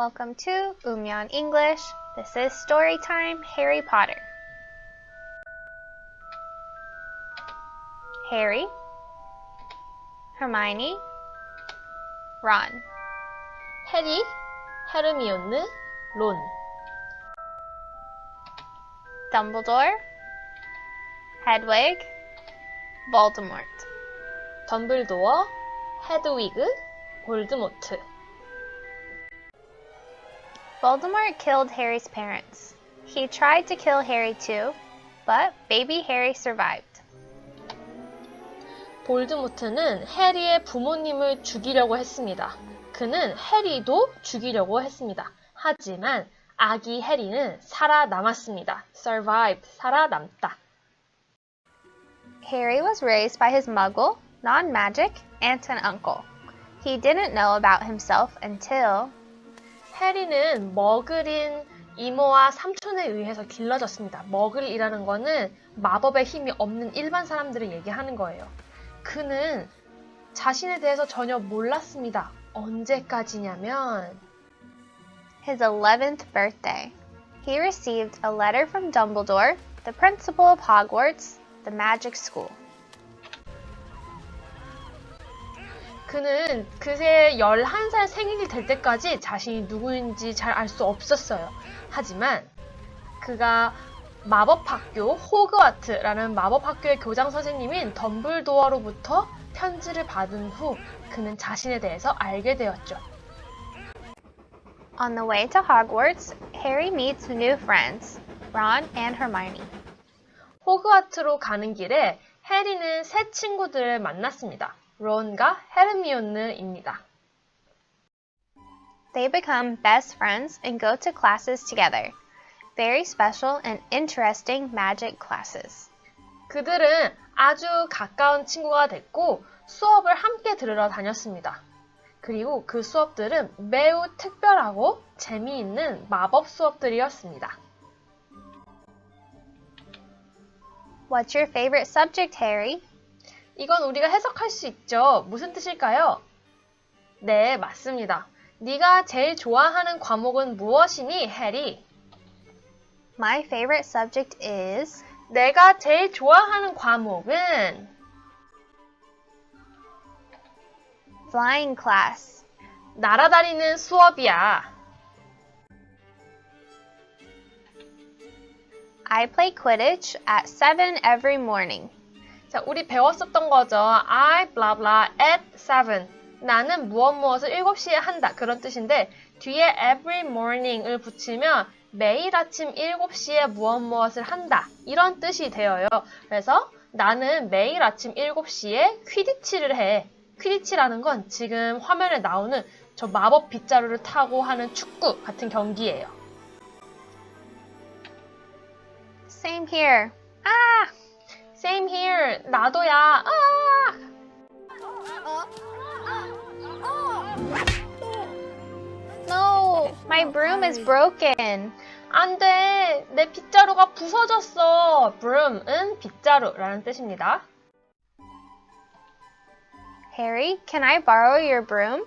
Welcome to Umyan English. This is story time Harry Potter. Harry, Hermione, Ron. 해리, 헤르미온느, 론. Dumbledore, Hedwig, Voldemort. 덤블도어, 헤드위그, 볼드모트. Voldemort killed Harry's parents. He tried to kill Harry too, but baby Harry survived. 볼드모트는 해리의 부모님을 죽이려고 했습니다. 그는 해리도 죽이려고 했습니다. 하지만 아기 해리는 살아남았습니다. survive, 살아남다. Harry was raised by his muggle, non magic aunt and uncle. He didn't know about himself until 해리는 머글인 이모와 삼촌에 의해서 길러졌습니다. 머글이라는 거는 마법의 힘이 없는 일반 사람들을 얘기하는 거예요. 그는 자신에 대해서 전혀 몰랐습니다. 언제까지냐면 his 11th birthday. He received a letter from Dumbledore, the principal of Hogwarts, the magic school. 그는 그새 11살 생일이 될 때까지 자신이 누구인지 잘 알 수 없었어요. 하지만 그가 마법학교 호그와트라는 마법학교의 교장 선생님인 덤블도어로부터 편지를 받은 후 그는 자신에 대해서 알게 되었죠. On the way to Hogwarts, Harry meets new friends, Ron and Hermione. 호그와트로 가는 길에 해리는 새 친구들을 만났습니다. 론과 헤르미온느입니다. They become best friends and go to classes together. Very special and interesting magic classes. 그들은 아주 가까운 친구가 됐고 수업을 함께 들으러 다녔습니다. 그리고 그 수업들은 매우 특별하고 재미있는 마법 수업들이었습니다. What's your favorite subject, Harry? 이건 우리가 해석할 수 있죠. 무슨 뜻일까요? 네, 맞습니다. 네가 제일 좋아하는 과목은 무엇이니, 해리? My favorite subject is 내가 제일 좋아하는 과목은 flying class. 날아다니는 수업이야. I play Quidditch at 7 every morning. 자, 우리 배웠었던 거죠. I blah blah at 7. 나는 무엇 무엇을 7시에 한다. 그런 뜻인데 뒤에 every morning을 붙이면 매일 아침 7시에 무엇 무엇을 한다. 이런 뜻이 되어요. 그래서 나는 매일 아침 7시에 퀴디치를 해. 퀴디치라는 건 지금 화면에 나오는 저 마법 빗자루를 타고 하는 축구 같은 경기예요. Same here. Ah! Same here. 나도야. 아! No, my broom is broken. 안 돼. 내 빗자루가 부서졌어. broom은 빗자루라는 뜻입니다. Harry, can I borrow your broom?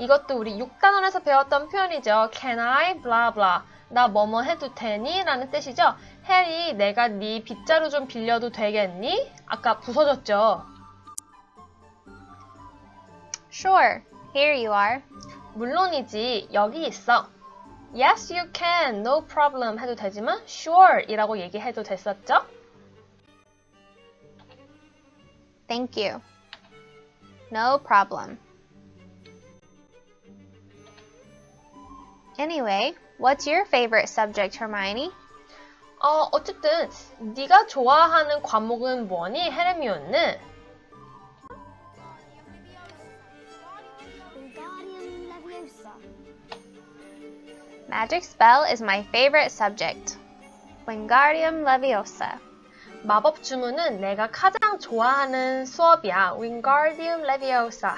이것도 우리 6단원에서 배웠던 표현이죠. Can I blah blah. 나 뭐뭐 해도 되니? 라는 뜻이죠. 해리, 내가 네 빗자루 좀 빌려도 되겠니? 아까 부서졌죠. Sure. Here you are. 물론이지. 여기 있어. Yes, you can. No problem 해도 되지만 sure 이라고 얘기해도 됐었죠? Thank you. No problem. Anyway, what's your favorite subject, Hermione? 어, 어쨌든 네가 좋아하는 과목은 뭐니? 헤르미온느? Wingardium Leviosa. Magic spell is my favorite subject. Wingardium Leviosa. 마법 주문은 내가 가장 좋아하는 수업이야. Wingardium Leviosa.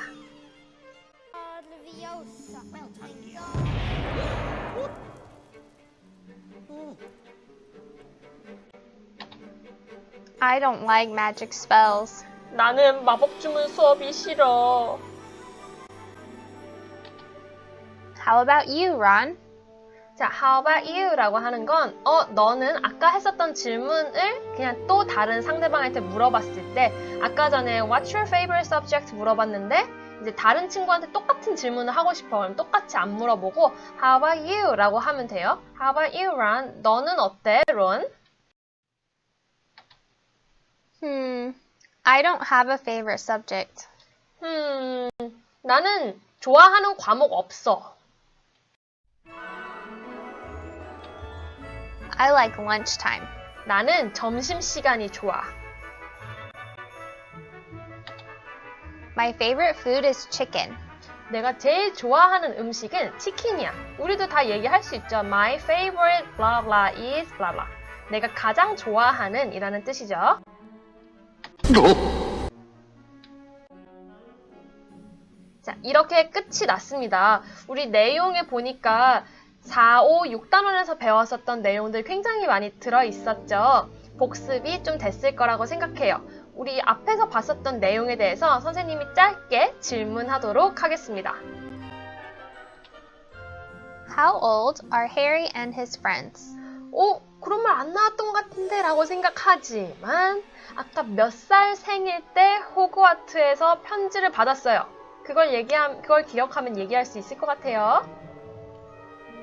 I don't like magic spells. 나는 마법 주문 수업이 싫어. How about you, Ron? 자, how about you? 라고 하는 건, 어, 너는 아까 했었던 질문을 그냥 또 다른 상대방한테 물어봤을 때, 아까 전에 what's your favorite subject 물어봤는데, 이제 다른 친구한테 똑같은 질문을 하고 싶어. 그럼 똑같이 안 물어보고, how about you? 라고 하면 돼요. How about you, Ron? 너는 어때, 론? Hmm, I don't have a favorite subject. 음, 나는 좋아하는 과목 없어. I like lunchtime. 나는 점심시간이 좋아. My favorite food is chicken. 내가 제일 좋아하는 음식은 치킨이야. 우리도 다 얘기할 수 있죠. My favorite blah blah is blah blah. 내가 가장 좋아하는 이라는 뜻이죠. 자, 이렇게 끝이 났습니다. 우리 내용에 보니까 4, 5, 6단원에서 배웠었던 내용들 굉장히 많이 들어 있었죠. 복습이 좀 됐을 거라고 생각해요. 우리 앞에서 봤었던 내용에 대해서 선생님이 짧게 질문하도록 하겠습니다. How old are Harry and his friends? 오, 그런 말 안 나왔던 것 같은데 라고 생각하지만 아까 몇 살 생일 때 호그와트에서 편지를 받았어요. 그걸 얘기함, 그걸 기억하면 얘기할 수 있을 것 같아요.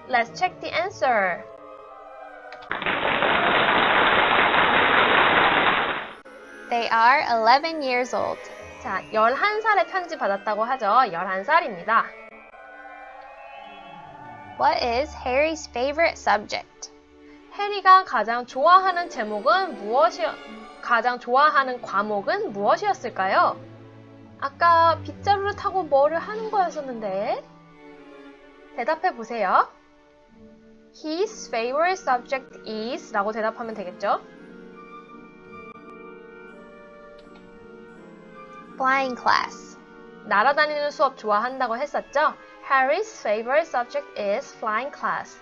Let's check the answer. They are 11 years old. 자, 11살에 편지 받았다고 하죠. 11살입니다. What is Harry's favorite subject? 해리가 가장 좋아하는 제목은 무엇이, 가장 좋아하는 과목은 무엇이었을까요? 아까 빗자루를 타고 뭐를 하는 거였었는데. 대답해 보세요. His favorite subject is 라고 대답하면 되겠죠? Flying class. 날아다니는 수업 좋아한다고 했었죠? Harry's favorite subject is flying class.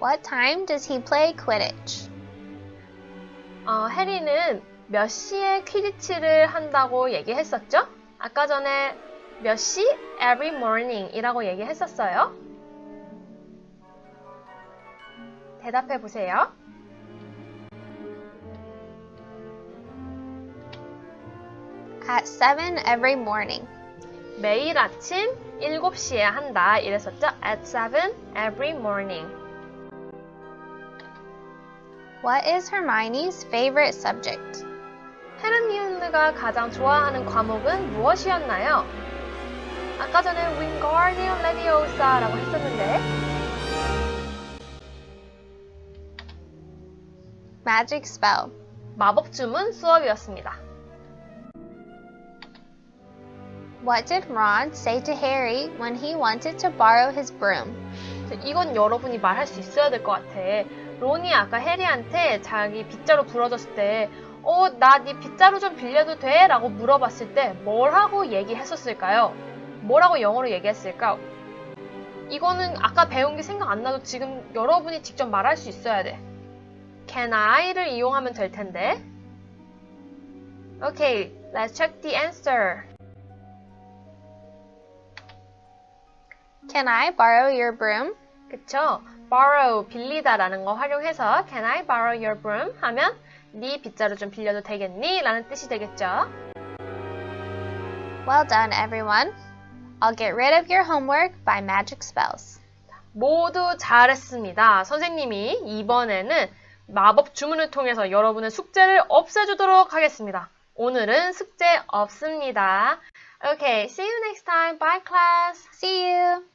What time does he play Quidditch? 어, 해리는 몇 시에 퀴디치를 한다고 얘기했었죠? 아까 전에 몇 시? Every morning 이라고 얘기했었어요. 대답해 보세요. At 7 every morning. 매일 아침 7시에 한다 이랬었죠? At 7 every morning. What is Hermione's favorite subject? 헤르미온느가 가장 좋아하는 과목은 무엇이었나요? 아까 전에 Wingardium Leviosa라고 했었는데 Magic spell. 마법 주문 수업이었습니다. What did Ron say to Harry when he wanted to borrow his broom? 이건 여러분이 말할 수 있어야 될 것 같아. 론이 아까 해리한테 자기 빗자루 부러졌을 때, 어, 나 네 빗자루 좀 빌려도 돼? 라고 물어봤을 때, 뭘 하고 얘기했었을까요? 뭐라고 영어로 얘기했을까? 이거는 아까 배운 게 생각 안 나도 지금 여러분이 직접 말할 수 있어야 돼. Can I를 이용하면 될 텐데. Okay, let's check the answer. Can I borrow your broom? 그쵸? borrow, 빌리다라는 거 활용해서 can I borrow your broom? 하면 네 빗자루 좀 빌려도 되겠니? 라는 뜻이 되겠죠? Well done, everyone. I'll get rid of your homework by magic spells. 모두 잘했습니다. 선생님이 이번에는 마법 주문을 통해서 여러분의 숙제를 없애주도록 하겠습니다. 오늘은 숙제 없습니다. Okay, see you next time. Bye class. See you!